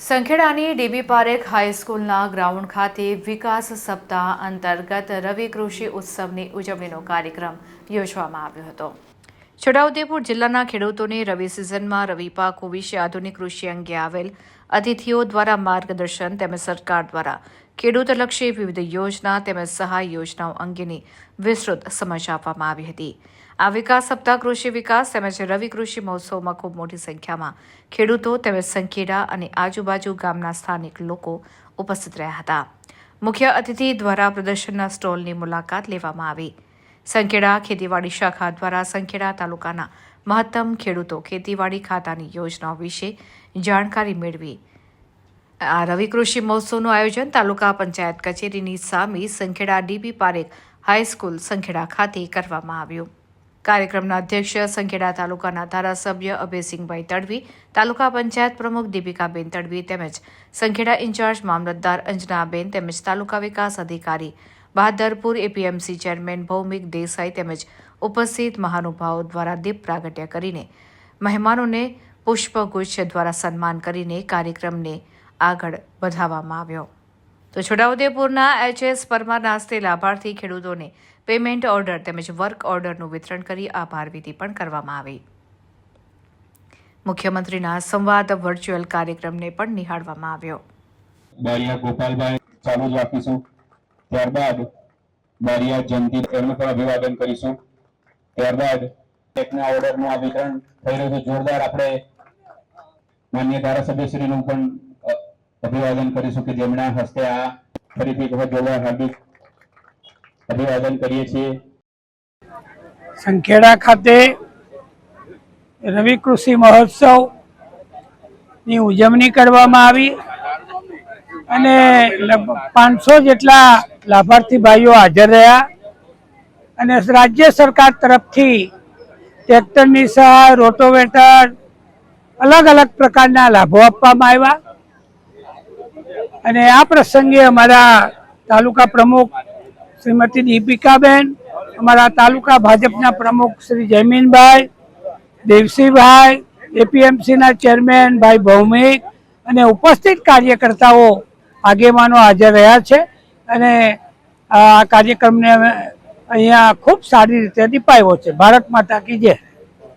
સંખેડાની DB Parekh હાઈસ્કૂલના ground ખાતે વિકાસ સપ્તાહ અંતર્ગત રવિ કૃષિ ઉત્સવની ઉજવણીનો કાર્યક્રમ યોજવામાં આવ્યો હતો. છોટાઉદેપુર જિલ્લાના ખેડૂતોને રવિ સિઝનમાં રવિ પાકો વિશે આધુનિક કૃષિ અંગે આવેલ અતિથિઓ દ્વારા માર્ગદર્શન તેમજ સરકાર દ્વારા ખેડૂતલક્ષી વિવિધ યોજના તેમજ સહાય યોજનાઓ અંગેની વિસ્તૃત સમજ આપવામાં આવી હતી. આ વિકાસ સપ્તાહ કૃષિ વિકાસ તેમજ રવિ કૃષિ મહોત્સવમાં ખૂબ મોટી સંખ્યામાં ખેડૂતો તેમજ સંખેડા અને આજુબાજુ ગામના સ્થાનિક લોકો ઉપસ્થિત રહ્યા હતા. મુખ્ય અતિથિ દ્વારા પ્રદર્શનના સ્ટોલની મુલાકાત લેવામાં આવી. સંખેડા ખેતીવાડી શાખા દ્વારા સંખેડા તાલુકાના મહત્તમ ખેડૂતો ખેતીવાડી ખાતાની યોજનાઓ વિશે જાણકારી મેળવી. આ રવિ કૃષિ મહોત્સવનું આયોજન તાલુકા પંચાયત કચેરીની સામે Sankheda DB Parekh high school Sankheda ખાતે કરવામાં આવ્યું. કાર્યક્રમના અધ્યક્ષ સંખેડા તાલુકાના ધારાસભ્ય અભયસિંહભાઈ તડવી, તાલુકા પંચાયત પ્રમુખ દીપિકાબેન તડવી તેમજ સંખેડા ઇન્ચાર્જ મામલતદાર અંજનાબેન તેમજ તાલુકા વિકાસ અધિકારી બહાદરપુર એપીએમસી ચેરમેન ભૌમિક દેસાઈ તેમજ ઉપસ્થિત મહાનુભાવો દ્વારા દીપ પ્રાગટ્ય કરીને મહેમાનોને પુષ્પગુચ્છ દ્વારા સન્માન કરીને કાર્યક્રમને આગળ વધાવવામાં આવ્યો. તો છોટાઉદેપુરના એચએસ પરમારના હસ્તે લાભાર્થી ખેડૂતોને પેમેન્ટ ઓર્ડર તેમજ વર્ક ઓર્ડરનું વિતરણ કરી આભાર વિધિ પણ કરવામાં આવી. મુખ્યમંત્રીના સંવાદ વર્ચ્યુઅલ કાર્યક્રમને પણ નિહાળવામાં આવ્યો. બારિયા ગોપાલભાઈ ચાલુ જ રાખીશું. ત્યારબાદ બારિયા જયંતિ એમને પણ અભિવાદન કરીશું. ત્યારબાદ ટેકના ઓર્ડરનું આ વિતરણ થઈ રહ્યું જોરદાર આપણે માન્ય ધારાસભ્યશ્રીનું પણ અભિવાદન કરીશું કે જેમના હસ્તે આ ફરીથી જોરદાર હાર્દિક અભિવાદન કરીએ છીએ. સંખેડા ખાતે રવિ કૃષિ મહોત્સવની ઉજવણી કરવામાં આવી અને પાંચસો જેટલા લાભાર્થી ભાઈઓ હાજર રહ્યા અને રાજ્ય સરકાર તરફથી ટ્રેક્ટરની સહાય, રોટોવેટર, અલગ અલગ પ્રકારના લાભો આપવામાં આવ્યા. અને આ પ્રસંગે અમારા તાલુકા પ્રમુખ શ્રીમતી દીપિકાબેન, અમારા તાલુકા ભાજપના પ્રમુખ શ્રી જયમીનભાઈ દેવસીભાઈ એપીએમસીના ચેરમેન ભાઈ ભૌમિક અને ઉપસ્થિત કાર્યકર્તાઓ આગેવાનો હાજર રહ્યા છે. અને આ કાર્યક્રમને અહીંયા ખૂબ સારી રીતે નિપાયો છે. ભારત માતા કી